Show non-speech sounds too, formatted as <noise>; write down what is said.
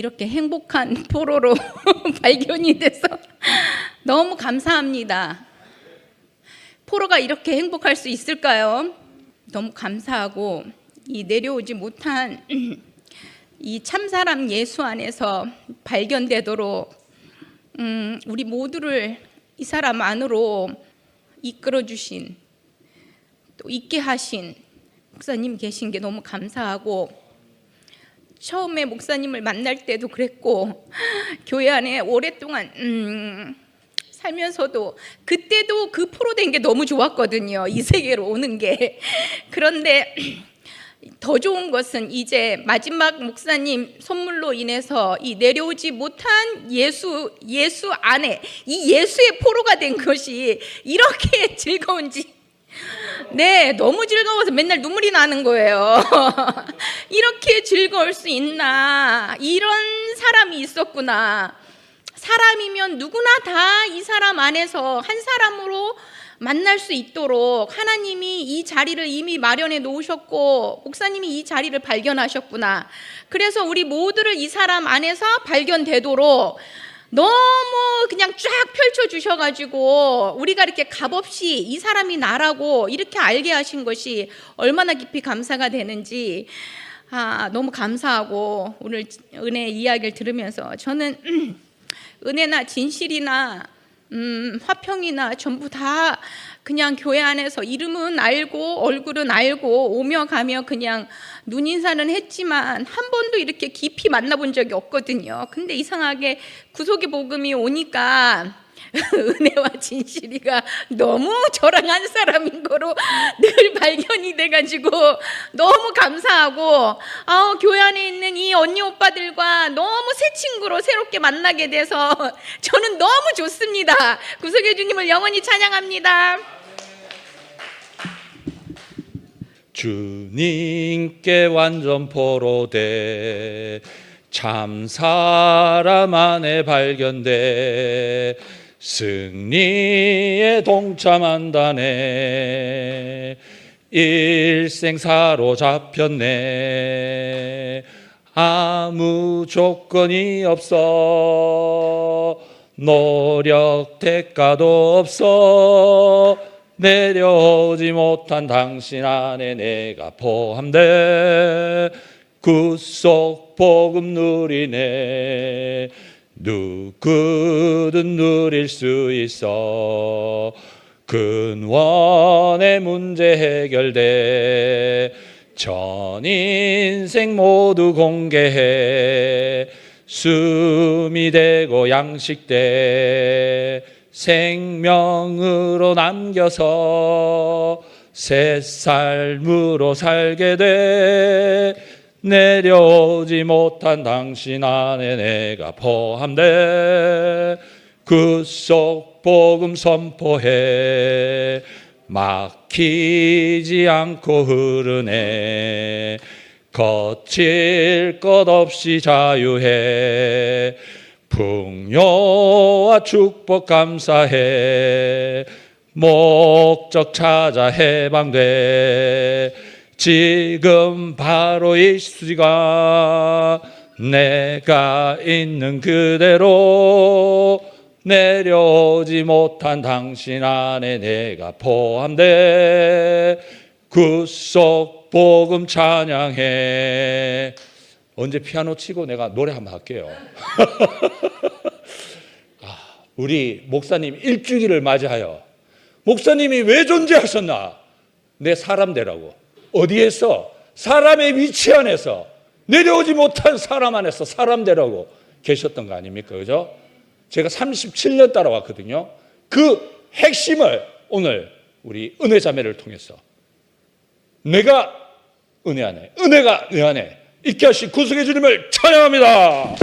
이렇게 행복한 <laughs> 포로로 <laughs> 발견이 돼서 <laughs> 너무 감사합니다. 포로가 이렇게 행복할 수 있을까요? 너무 감사하고 이 내려오지 못한 <clears throat> 이 참사람 예수 안에서 발견되도록 음, 우리 모두를 이 사람 안으로 이끌어 주신 또 있게 하신 목사님 계신 게 너무 감사하고 처음에 목사님을 만날 때도 그랬고 교회 안에 오랫동안 음, 살면서도 그때도 그 프로 된 게 너무 좋았거든요. 이 세계로 오는 게 그런데 더 좋은 것은 이제 마지막 목사님 선물로 인해서 이 내려오지 못한 예수 예수 안에 이 예수의 포로가 된 것이 이렇게 <laughs> 즐거운지 네, 너무 즐거워서 맨날 눈물이 나는 거예요. <laughs> 이렇게 즐거울 수 있나? 이런 사람이 있었구나. 사람이면 누구나 다 이 사람 안에서 한 사람으로 만날 수 있도록 하나님이 이 자리를 이미 마련해 놓으셨고 목사님이 이 자리를 발견하셨구나. 그래서 우리 모두를 이 사람 안에서 발견되도록 너무 그냥 쫙 펼쳐 주셔가지고 우리가 이렇게 값없이 이 사람이 나라고 이렇게 알게 하신 것이 얼마나 깊이 감사가 되는지 아 너무 감사하고 오늘 은혜 이야기를 들으면서 저는 <clears throat> 은혜나 진실이나 음, 화평이나 전부 다 그냥 교회 안에서 이름은 알고 얼굴은 알고 오며 가며 그냥 눈인사는 했지만 한 번도 이렇게 깊이 만나본 적이 없거든요. 근데 이상하게 구속의 복음이 오니까 <laughs> 은혜와 진실이가 너무 저랑 한 사람인 거로 늘 발견이 돼가지고 너무 감사하고 아 교회 안에 있는 이 언니 오빠들과 너무 새 친구로 새롭게 만나게 돼서 <laughs> 저는 너무 좋습니다. 구속의 주님을 영원히 찬양합니다. 주님께 완전 포로 돼 참 사람 안에 발견돼 승리에 동참한다네. 일생 사로잡혔네. 아무 조건이 없어. 노력 대가도 없어. 내려오지 못한 당신 안에 내가 포함돼. 구속 복음 누리네 누구든 누릴 수 있어. 근원의 문제 해결돼. 전 인생 모두 공개해. 숨이 되고 양식돼. 생명으로 남겨서 새 삶으로 살게 돼 내려오지 못한 당신 안에 내가 포함돼. 구속 복음 선포해. 막히지 않고 흐르네. 거칠 것 없이 자유해. 풍요와 축복 감사해. 목적 찾아 해방돼 지금 바로 이 시간 내가 있는 그대로 내려오지 못한 당신 안에 내가 포함돼 구속 복음 찬양해 언제 피아노 치고 내가 노래 한번 할게요. <laughs> 아, 우리 목사님 일주기를 맞이하여 목사님이 왜 존재하셨나? 내 사람 되라고. 어디에서? 사람의 위치 안에서 내려오지 못한 사람 안에서 사람 되라고 계셨던 거 아닙니까? 그죠? 제가 37년 따라왔거든요. 그 핵심을 오늘 우리 은혜 자매를 통해서 내가 은혜 안에, 은혜가 내 안에 있게 하신 구속의 주님을 찬양합니다.